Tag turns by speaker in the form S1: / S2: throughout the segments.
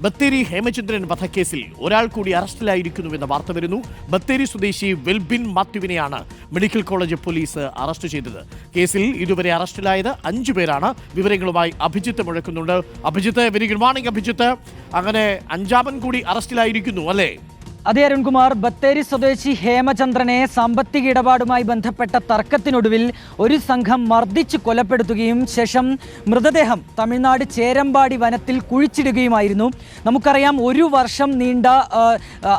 S1: ബത്തേരി ഹേമചന്ദ്രൻ വധക്കേസിൽ ഒരാൾ കൂടി അറസ്റ്റിലായിരിക്കുന്നുവെന്ന വാർത്ത വരുന്നു. ബത്തേരി സ്വദേശി വെൽബിൻ മാത്യുവിനെയാണ് മെഡിക്കൽ കോളേജ് പോലീസ് അറസ്റ്റ് ചെയ്തത്. കേസിൽ ഇതുവരെ അറസ്റ്റിലായത് അഞ്ചു പേരാണ്. വിവരങ്ങളുമായി Abhijith മുഴക്കുന്നുണ്ട്. Abhijith very good morning Abhijith. അങ്ങനെ അഞ്ചാമൻ കൂടി അറസ്റ്റിലായിരിക്കുന്നു അല്ലേ?
S2: അതെ അരുൺകുമാർ ബത്തേരി സ്വദേശി ഹേമചന്ദ്രനെ സാമ്പത്തിക ഇടപാടുമായി ബന്ധപ്പെട്ട തർക്കത്തിനൊടുവിൽ ഒരു സംഘം മർദ്ദിച്ച് കൊലപ്പെടുത്തുകയും ശേഷം മൃതദേഹം തമിഴ്നാട് ചേരമ്പാടി വനത്തിൽ കുഴിച്ചിടുകയുമായിരുന്നു. നമുക്കറിയാം ഒരു വർഷം നീണ്ട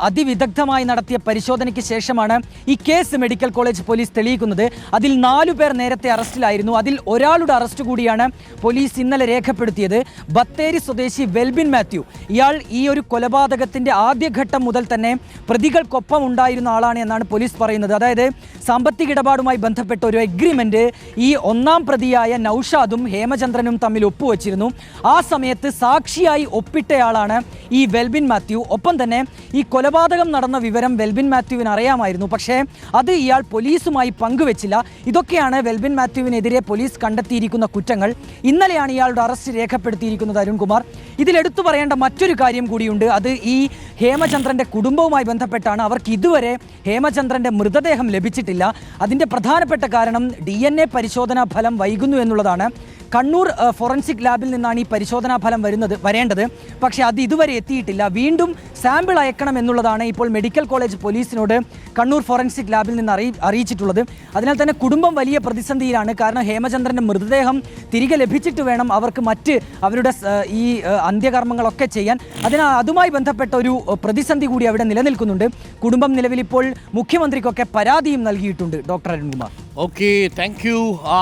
S2: അതിവിദഗ്ധമായി നടത്തിയ പരിശോധനയ്ക്ക് ശേഷമാണ് ഈ കേസ് മെഡിക്കൽ കോളേജ് പോലീസ് തെളിയിക്കുന്നത്. അതിൽ നാലു പേർ നേരത്തെ അറസ്റ്റിലായിരുന്നു. അതിൽ ഒരാളുടെ അറസ്റ്റ് കൂടിയാണ് പോലീസ് ഇന്നലെ രേഖപ്പെടുത്തിയത്. ബത്തേരി സ്വദേശി വെൽബിൻ മാത്യു. ഇയാൾ ഈ ഒരു കൊലപാതകത്തിന്റെ ആദ്യഘട്ടം മുതൽ തന്നെ പ്രതികൾക്കൊപ്പം ഉണ്ടായിരുന്ന ആളാണ് എന്നാണ് പോലീസ് പറയുന്നത്. അതായത് സാമ്പത്തിക ഇടപാടുമായി ബന്ധപ്പെട്ട ഒരു എഗ്രിമെന്റ് ഈ ഒന്നാം പ്രതിയായ നൌഷാദും ഹേമചന്ദ്രനും തമ്മിൽ ഒപ്പുവച്ചിരുന്നു. ആ സമയത്ത് സാക്ഷിയായി ഒപ്പിട്ടയാളാണ് ഈ വെൽബിൻ മാത്യു. ഒപ്പം തന്നെ ഈ കൊലപാതകം നടന്ന വിവരം വെൽബിൻ മാത്യുവിന് അറിയാമായിരുന്നു. പക്ഷേ അത് ഇയാൾ പോലീസുമായി പങ്കുവച്ചില്ല. ഇതൊക്കെയാണ് വെൽബിൻ മാത്യുവിനെതിരെ പോലീസ് കണ്ടെത്തിയിരിക്കുന്ന കുറ്റങ്ങൾ. ഇന്നലെയാണ് ഇയാളുടെ അറസ്റ്റ് രേഖപ്പെടുത്തിയിരിക്കുന്നത് അരുൺകുമാർ. ഇതിലെടുത്തു പറയേണ്ട മറ്റൊരു കാര്യം കൂടിയുണ്ട്. അത് ഈ ഹേമചന്ദ്രന്റെ ഹേമചന്ദ്രന്റെ കുടുംബവുമായി ബന്ധപ്പെട്ടാണ് അവർക്ക് ഇതുവരെ ഹേമചന്ദ്രന്റെ മൃതദേഹം ലഭിച്ചിട്ടില്ല. അതിന്റെ പ്രധാനപ്പെട്ട കാരണം ഡി പരിശോധനാ ഫലം വൈകുന്നു എന്നുള്ളതാണ്. കണ്ണൂർ ഫോറൻസിക് ലാബിൽ നിന്നാണ് ഈ പരിശോധനാ ഫലം വരുന്നത് വരേണ്ടത്. പക്ഷേ അത് ഇതുവരെ എത്തിയിട്ടില്ല. വീണ്ടും സാമ്പിൾ അയക്കണം എന്നുള്ളതാണ് ഇപ്പോൾ മെഡിക്കൽ കോളേജ് പോലീസിനോട് കണ്ണൂർ ഫോറൻസിക് ലാബിൽ നിന്ന് അറിയി അറിയിച്ചിട്ടുള്ളത്. അതിനാൽ തന്നെ കുടുംബം വലിയ പ്രതിസന്ധിയിലാണ്. കാരണം ഹേമചന്ദ്രന്റെ മൃതദേഹം തിരികെ ലഭിച്ചിട്ട് വേണം അവർക്ക് മറ്റ് അവരുടെ ഈ അന്ത്യകർമ്മങ്ങളൊക്കെ ചെയ്യാൻ. അതിനാൽ അതുമായി ബന്ധപ്പെട്ട ഒരു പ്രതിസന്ധി കൂടി അവിടെ നിലനിൽക്കുന്നുണ്ട്. കുടുംബം നിലവിൽ ഇപ്പോൾ മുഖ്യമന്ത്രിക്കൊക്കെ പരാതിയും നൽകിയിട്ടുണ്ട് doctor Arunkumar.
S1: Okay thank you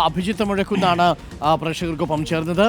S1: Abhijith മുഴക്കുന്നാണ് പ്രേക്ഷകർക്കൊപ്പം ചേർന്നത്.